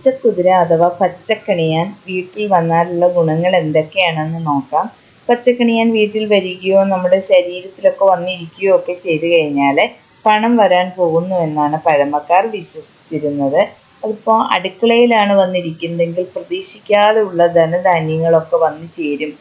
പച്ചക്കുതിര അഥവാ പച്ചക്കണിയാൻ വീട്ടിൽ വന്നാലുള്ള ഗുണങ്ങൾ എന്തൊക്കെയാണെന്ന് നോക്കാം. പച്ചക്കണിയാൻ വീട്ടിൽ വരികയോ നമ്മുടെ ശരീരത്തിലൊക്കെ വന്നിരിക്കുകയോ ഒക്കെ ചെയ്തു കഴിഞ്ഞാൽ പണം വരാൻ പോകുന്നു എന്നാണ് പഴമക്കാർ വിശ്വസിച്ചിരുന്നത്. അതിപ്പോൾ അടുക്കളയിലാണ് വന്നിരിക്കുന്നതെങ്കിൽ പ്രതീക്ഷിക്കാതെ ഉള്ള ധനധാന്യങ്ങളൊക്കെ വന്നു ചേരും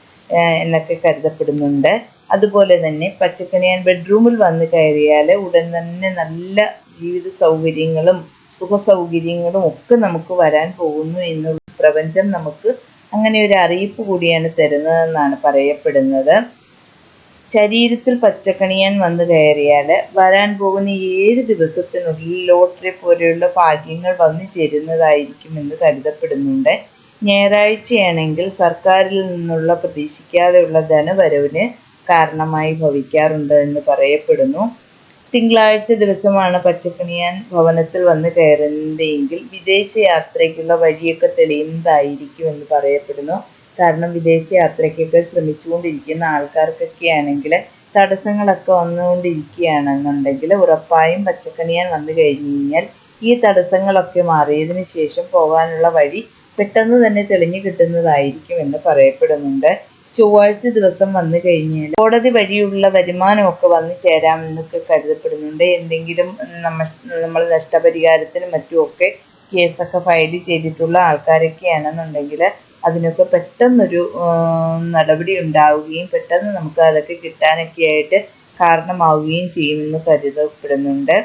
എന്നൊക്കെ കരുതപ്പെടുന്നുണ്ട്. അതുപോലെ തന്നെ പച്ചക്കണിയാൻ ബെഡ്റൂമിൽ വന്ന് കയറിയാൽ ഉടൻ തന്നെ നല്ല ജീവിത സൗകര്യങ്ങളും സുഖ സൗകര്യങ്ങളും ഒക്കെ നമുക്ക് വരാൻ പോകുന്നു എന്നുള്ള പ്രപഞ്ചം നമുക്ക് അങ്ങനെ ഒരു അറിയിപ്പ് കൂടിയാണ് തരുന്നതെന്നാണ് പറയപ്പെടുന്നത്. ശരീരത്തിൽ പച്ചക്കണിയാൻ വന്നു കയറിയാൽ വരാൻ പോകുന്ന ഏഴ് ദിവസത്തിനുള്ളിൽ ലോട്ടറി പോലെയുള്ള ഭാഗ്യങ്ങൾ വന്നു ചേരുന്നതായിരിക്കുമെന്ന് കരുതപ്പെടുന്നുണ്ട്. ഞായറാഴ്ചയാണെങ്കിൽ സർക്കാരിൽ നിന്നുള്ള പ്രതീക്ഷിക്കാതെയുള്ള ധനവരവിന് കാരണമായി ഭവിക്കാറുണ്ട് എന്ന് പറയപ്പെടുന്നു. തിങ്കളാഴ്ച ദിവസമാണ് പച്ചക്കണിയാൻ ഭവനത്തിൽ വന്ന് കയറുന്നതെങ്കിൽ വിദേശ യാത്രയ്ക്കുള്ള വഴിയൊക്കെ തെളിയുന്നതായിരിക്കും എന്ന് പറയപ്പെടുന്നു. കാരണം വിദേശ യാത്രയ്ക്കൊക്കെ ശ്രമിച്ചുകൊണ്ടിരിക്കുന്ന ആൾക്കാർക്കൊക്കെ ആണെങ്കിൽ തടസ്സങ്ങളൊക്കെ വന്നുകൊണ്ടിരിക്കുകയാണെന്നുണ്ടെങ്കിൽ ഉറപ്പായും പച്ചക്കണിയാൻ വന്നു കഴിഞ്ഞു കഴിഞ്ഞാൽ ഈ തടസ്സങ്ങളൊക്കെ മാറിയതിനു ശേഷം പോകാനുള്ള വഴി പെട്ടെന്ന് തന്നെ തെളിഞ്ഞു കിട്ടുന്നതായിരിക്കും എന്ന് പറയപ്പെടുന്നുണ്ട്. ചൊവ്വാഴ്ച ദിവസം വന്നു കഴിഞ്ഞാൽ കോടതി വഴിയുള്ള വരുമാനമൊക്കെ വന്നു ചേരാമെന്നൊക്കെ കരുതപ്പെടുന്നുണ്ട്. എന്തെങ്കിലും നമ്മ നമ്മൾ നഷ്ടപരിഹാരത്തിനും മറ്റുമൊക്കെ കേസൊക്കെ ഫയൽ ചെയ്തിട്ടുള്ള ആൾക്കാരൊക്കെയാണെന്നുണ്ടെങ്കിൽ അതിനൊക്കെ പെട്ടെന്നൊരു നടപടി ഉണ്ടാവുകയും പെട്ടെന്ന് നമുക്ക് അതൊക്കെ കിട്ടാനൊക്കെ ആയിട്ട് കാരണമാവുകയും ചെയ്യുമെന്ന് കരുതപ്പെടുന്നുണ്ട്.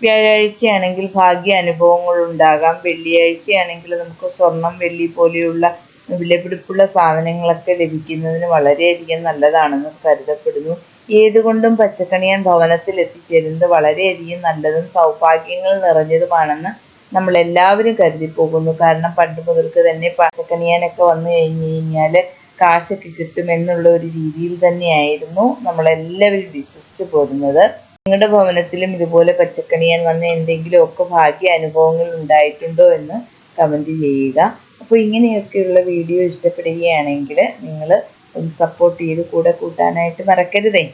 വ്യാഴാഴ്ചയാണെങ്കിൽ ഭാഗ്യ അനുഭവങ്ങൾ ഉണ്ടാകാം വെള്ളിയാഴ്ചയാണെങ്കിൽ നമുക്ക് സ്വർണം വെള്ളി പോലെയുള്ള വിലപിടിപ്പുള്ള സാധനങ്ങളൊക്കെ ലഭിക്കുന്നതിന് വളരെയധികം നല്ലതാണെന്ന് കരുതപ്പെടുന്നു. ഏതുകൊണ്ടും പച്ചക്കണിയാൻ ഭവനത്തിൽ എത്തിച്ചേരുന്നത് വളരെയധികം നല്ലതും സൗഭാഗ്യങ്ങൾ നിറഞ്ഞതുമാണെന്ന് നമ്മൾ എല്ലാവരും കരുതി പോകുന്നു കാരണം പണ്ട് മുതൽക്ക് തന്നെ പച്ചക്കണിയാനൊക്കെ വന്നു കഴിഞ്ഞു കഴിഞ്ഞാൽ കാശൊക്കെ കിട്ടുമെന്നുള്ള ഒരു രീതിയിൽ തന്നെയായിരുന്നു നമ്മളെല്ലാവരും വിശ്വസിച്ചു പോരുന്നത്. നിങ്ങളുടെ ഭവനത്തിലും ഇതുപോലെ പച്ചക്കണിയാൻ വന്ന എന്തെങ്കിലുമൊക്കെ ഭാഗ്യ അനുഭവങ്ങൾ ഉണ്ടായിട്ടുണ്ടോ എന്ന് കമന്റ് ചെയ്യുക. അപ്പോൾ ഇങ്ങനെയൊക്കെയുള്ള വീഡിയോ ഇഷ്ടപ്പെടുകയാണെങ്കിൽ നിങ്ങൾ ഒന്ന് സപ്പോർട്ട് ചെയ്ത് കൂടെ കൂട്ടാനായിട്ട് മറക്കരുതേ.